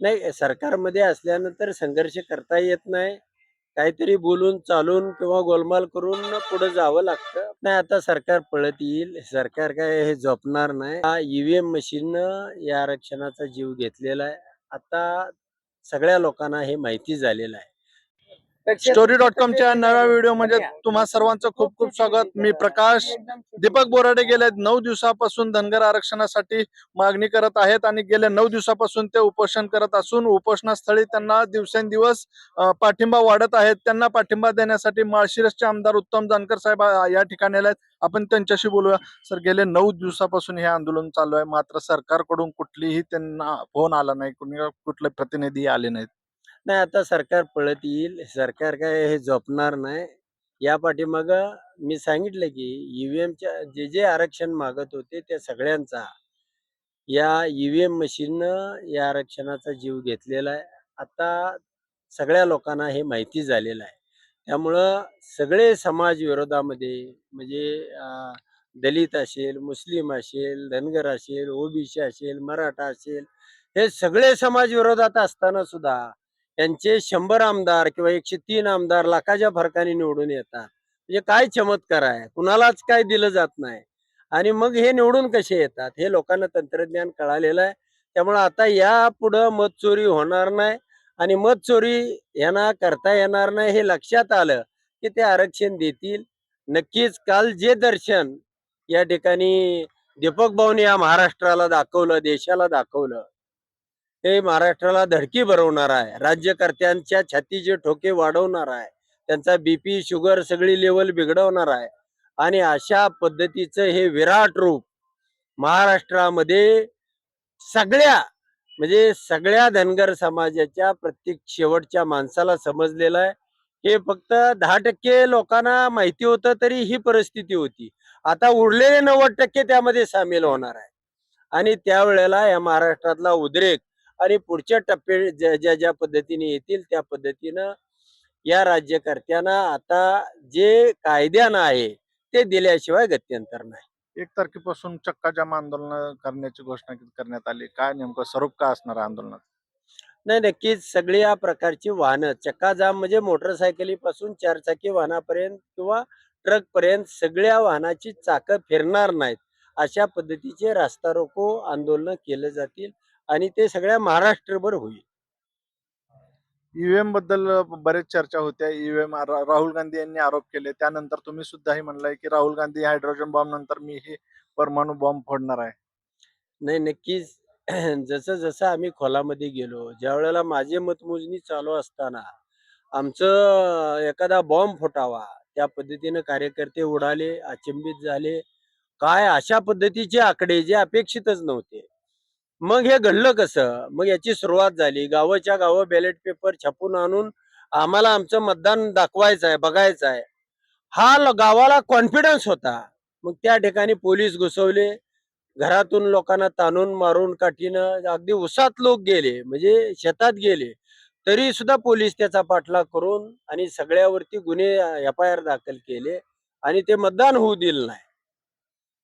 नाही सरकारमध्ये असल्यानंतर संघर्ष करता येत नाही. काहीतरी बोलून चालून किंवा गोलमाल करून पुढे जावं लागतं. नाही आता सरकार पळत येईल. सरकार काय हे झोपणार नाही. हा ईव्हीएम मशीन या आरक्षणाचा जीव घेतलेला आहे. आता सगळ्या लोकांना हे माहिती झालेलं आहे. स्टोरी डॉट कॉमच्या नव्या व्हिडिओमध्ये तुम्हा सर्वांचं खूप खूप स्वागत. मी प्रकाश. दीपक बोराडे गेल्या नऊ दिवसापासून धनगर आरक्षणासाठी मागणी करत आहेत आणि गेल्या नऊ दिवसापासून ते उपोषण करत असून उपोषणास्थळी त्यांना दिवसेंदिवस पाठिंबा वाढत आहेत. त्यांना पाठिंबा देण्यासाठी माळशिरसचे आमदार उत्तम जानकर साहेब या ठिकाणी आले आहेत. आपण त्यांच्याशी बोलूया. सर गेले नऊ दिवसापासून हे आंदोलन चालू आहे. मात्र सरकारकडून कुठलीही त्यांना फोन आला नाही. कुठले प्रतिनिधी आले नाहीत. नाही आता सरकार पळत येईल. सरकार काय हे झोपणार नाही. या पाठीमाग मी सांगितलं की ईव्हीएमच्या जे जे आरक्षण मागत होते त्या सगळ्यांचा या ईव्हीएम मशीननं या आरक्षणाचा जीव घेतलेला आहे. आता सगळ्या लोकांना हे माहिती झालेलं आहे. त्यामुळं सगळे समाज विरोधामध्ये म्हणजे दलित असेल मुस्लिम असेल धनगर असेल ओबीसी असेल मराठा असेल हे सगळे समाज विरोधात असताना सुद्धा यांचे शंभर आमदार किंवा एकशे तीन आमदार लाखाच्या फरकाने निवडून येतात. म्हणजे काय चमत्कार आहे? कुणालाच काय दिलं जात नाही. आणि मग हे निवडून कसे येतात? हे लोकांना तंत्रज्ञान कळालेलं आहे. त्यामुळे आता या पुढं मत चोरी होणार नाही आणि मत चोरी यांना करता येणार नाही हे लक्षात आलं की ते आरक्षण देतील. नक्कीच काल जे दर्शन या ठिकाणी दीपक भाऊनी या महाराष्ट्राला दाखवलं देशाला दाखवलं हे महाराष्ट्राला धडकी भरवणार आहे. राज्यकर्त्यांच्या छातीचे ठोके वाढवणार आहे. त्यांचा बीपी शुगर सगळी लेवल बिघडवणार आहे. आणि अशा पद्धतीचं हे विराट रूप महाराष्ट्रामध्ये सगळ्या म्हणजे सगळ्या धनगर समाजाच्या प्रत्येक शेवटच्या माणसाला समजलेलं आहे. हे फक्त दहा टक्के लोकांना माहिती होतं तरी ही परिस्थिती होती. आता उरलेले नव्वद टक्के त्यामध्ये सामील होणार आहे. आणि त्यावेळेला या महाराष्ट्रातला उद्रेक आणि पुढच्या टप्पे ज्या ज्या ज्या पद्धतीने येतील त्या पद्धतीनं या राज्यकर्त्यांना आता जे कायद्यानं आहे ते दिल्याशिवाय गत्यंतर नाही. एक तारखेपासून चक्का जाम आंदोलन करण्याची घोषणा करण्यात आली. काय नेमकं स्वरूप काय असणार आंदोलनात? नाही नक्कीच सगळी या प्रकारची वाहनं चक्काजाम म्हणजे मोटरसायकलीपासून चारचाकी वाहनापर्यंत किंवा ट्रक पर्यंत सगळ्या वाहनाची चाकं फिरणार नाहीत. अशा पद्धतीचे रास्ता रोको आंदोलन केले जातील. आणि ते सगळ्या महाराष्ट्रभर होईल. ईव्हीएमबद्दल बरेच चर्चा होत्या. ईव्हीएम राहुल गांधी यांनी आरोप केले. त्यानंतर तुम्ही सुद्धाही म्हणलाय की राहुल गांधी हायड्रोजन बॉम्ब नंतर मी हे परमाणु बॉम्ब फोडणार आहे. नाही नक्कीच. जसं जसं आम्ही खोलामध्ये गेलो ज्या वेळेला माझी मतमोजणी चालू असताना आमचं एखादा बॉम्ब फुटावा त्या पद्धतीनं कार्यकर्ते उडाले अचंबित झाले. काय अशा पद्धतीचे आकडे जे अपेक्षितच नव्हते. मग हे घडलं कसं? मग याची सुरुवात झाली. गावाच्या गावं बॅलेट पेपर छापून आणून आम्हाला आमचं मतदान दाखवायचं आहे बघायचं आहे हा गावाला कॉन्फिडन्स होता. मग त्या ठिकाणी पोलीस घुसवले. घरातून लोकांना ताणून मारून काठीनं अगदी उसात लोक गेले. म्हणजे शेतात गेले. तरी सुद्धा पोलीस त्याचा पाठलाग करून आणि सगळ्यावरती गुन्हे एफ आय आर दाखल केले आणि ते मतदान होऊ दिलं नाही.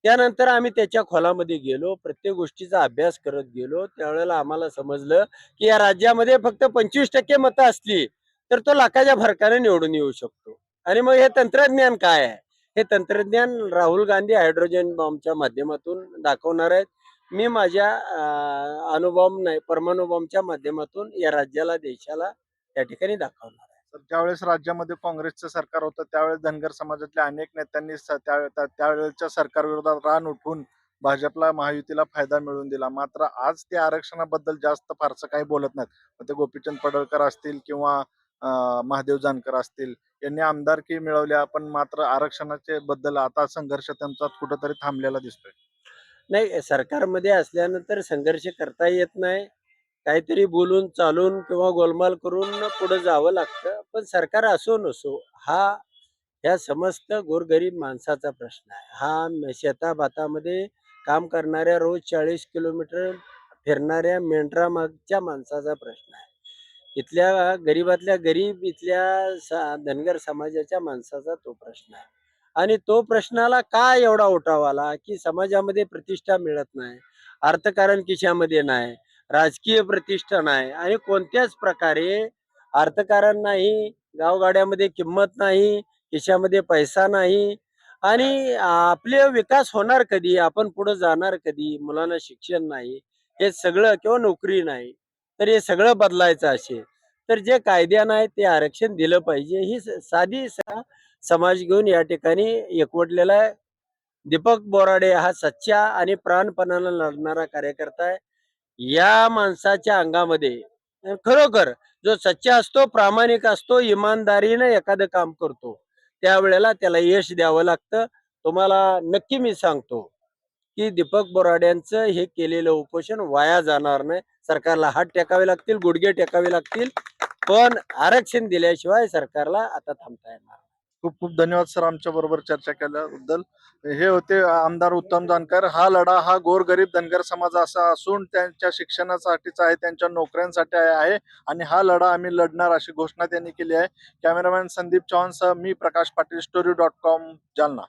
त्यानंतर आम्ही त्याच्या खोलामध्ये गेलो प्रत्येक गोष्टीचा अभ्यास करत गेलो. त्यावेळेला आम्हाला समजलं की या राज्यामध्ये फक्त पंचवीस टक्के मतं असली तर तो लाखाच्या फरकाने निवडून येऊ शकतो. आणि मग हे तंत्रज्ञान काय आहे? हे तंत्रज्ञान राहुल गांधी हायड्रोजन बॉम्बच्या माध्यमातून दाखवणार आहेत. मी माझ्या अं, अणुबॉम्ब नाही परमाणुबॉम्बच्या माध्यमातून या राज्याला देशाला त्या ठिकाणी दाखवणार त्यावेळेस राज्यामध्ये काँग्रेसचं सरकार होतं त्यावेळेस धनगर समाजातल्या अनेक नेत्यांनी त्यावेळेच्या सरकारविरोधात रान उठून भाजपला महायुतीला फायदा मिळवून दिला. मात्र आज ते आरक्षणाबद्दल जास्त फारसं काही बोलत नाहीत. मग ते गोपीचंद पडळकर असतील किंवा महादेव जानकर असतील यांनी आमदारकी मिळवल्या पण मात्र आरक्षणाचे बद्दल आता संघर्ष त्यांचा कुठंतरी थांबलेला दिसतोय. नाही सरकारमध्ये असल्यानंतर संघर्ष करता येत नाही. काहीतरी बोलून चालून किंवा गोलमाल करून पुढे जावं लागतं. पण सरकार असो नसो हा ह्या समस्त गोरगरीब माणसाचा प्रश्न आहे. हा शेता भातामध्ये काम करणाऱ्या रोज चाळीस किलोमीटर फिरणाऱ्या मेंढरा मागच्या माणसाचा प्रश्न आहे. इथल्या गरीबातल्या गरीब इथल्या सा- धनगर समाजाच्या माणसाचा तो प्रश्न आहे. आणि तो प्रश्नाला का एवढा उठाव आला की समाजामध्ये प्रतिष्ठा मिळत नाही अर्थकारण किशामध्ये नाही राजकीय प्रतिष्ठान आहे आणि कोणत्याच प्रकारे अर्थकारण नाही गावगाड्यामध्ये किंमत नाही खिशामध्ये पैसा नाही आणि आपले विकास होणार कधी आपण पुढे जाणार कधी मुलांना शिक्षण नाही हे सगळं किंवा नोकरी नाही तर हे सगळं बदलायचं असे तर जे कायद्यानं आहे ते आरक्षण दिलं पाहिजे. ही साधी सा- समाज घेऊन या ठिकाणी एकवटलेला आहे. दीपक बोराडे हा सच्चा आणि प्राणपणानं लढणारा कार्यकर्ता आहे. या माणसाच्या अंगामध्ये खरोखर जो सच्चा असतो प्रामाणिक असतो इमानदारीनं एखादं काम करतो त्यावेळेला त्याला यश द्यावं लागतं. तुम्हाला नक्की मी सांगतो की दीपक बोराड्यांचं हे केलेलं उपोषण वाया जाणार नाही. सरकारला हात टेकावे लागतील गुडघे टेकावे लागतील पण आरक्षण दिल्याशिवाय सरकारला आता थांबता येणार खूप खूप धन्यवाद सर आमच्या बरोबर चर्चा केल्याबद्दल. हे होते आमदार उत्तम जानकर. हा लढा हा गोरगरीब धनगर समाजाचा असून त्यांच्या शिक्षणासाठीच आहे त्यांच्या नोकऱ्यांसाठी आहे आणि हा लढा आम्ही लढणार अशी घोषणा त्यांनी केली आहे. कॅमेरामॅन संदीप चव्हाणसह मी Prakash Patil story dot com Jalna.